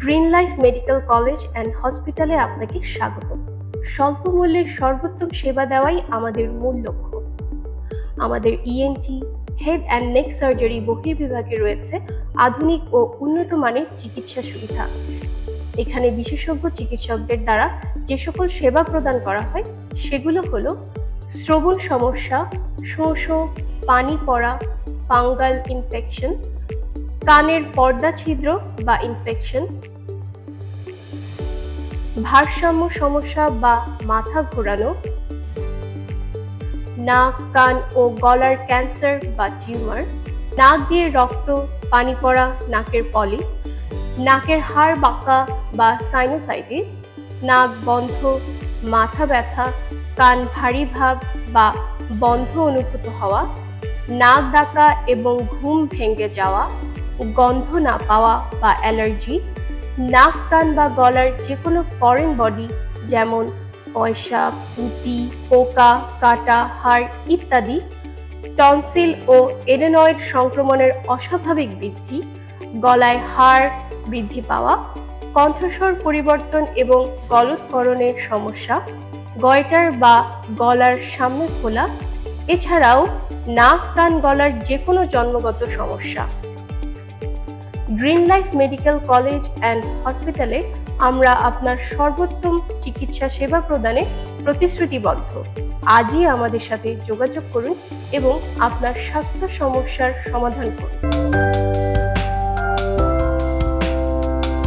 Green life medical college and হসপিটালে আপনাকে স্বাগত। স্বল্প মূল্যে সর্বোত্তম সেবা দেওয়াই আমাদের মূল লক্ষ্য। আমাদের ENT head and neck surgery বহির্বিভাগে রয়েছে আধুনিক ও উন্নত মানের চিকিৎসা সুবিধা। এখানে বিশেষজ্ঞ চিকিৎসকদের দ্বারা যে সকল সেবা প্রদান করা হয়, সেগুলো হলো শ্রবণ সমস্যা শোষ পানি পড়া, ফাঙ্গাল ইনফেকশন কানের পর্দা ছিদ্র বা ইনফেকশন ভারসাম্য সমস্যা বা মাথা ঘোরানো, নাক, কান ও গলার ক্যান্সার বা টিউমার নাক দিয়ে রক্ত, পানি পড়া, নাকের পলি, নাকের হাড় বাঁকা বা সাইনোসাইটিস নাক বন্ধ, মাথা ব্যথা, কান ভারী ভাব বা বন্ধ অনুভূত হওয়া, নাক ডাকা এবং ঘুম ভেঙে যাওয়া গন্ধ না পাওয়া বা অ্যালার্জি, নাক, কান বা গলার যে কোনো ফরেন বডি যেমন পয়সা, পুঁতি, পোকা, কাটা, হাড় ইত্যাদি টনসিল ও এডেনয়েড সংক্রমণের অস্বাভাবিক বৃদ্ধি, গলায় হাড় বৃদ্ধি পাওয়া, কণ্ঠস্বর পরিবর্তন এবং গলৎকরণের সমস্যা, গয়টার বা গলার সামনে খোলা, এছাড়াও নাক, কান, গলার যে কোনো জন্মগত সমস্যা। Green life medical college and হসপিটালে আমরা আপনার সর্বোত্তম চিকিৎসা সেবা প্রদানে প্রতিশ্রুতিবদ্ধ। আজই আমাদের সাথে যোগাযোগ করুন এবং আপনার স্বাস্থ্য সমস্যার সমাধান করুন।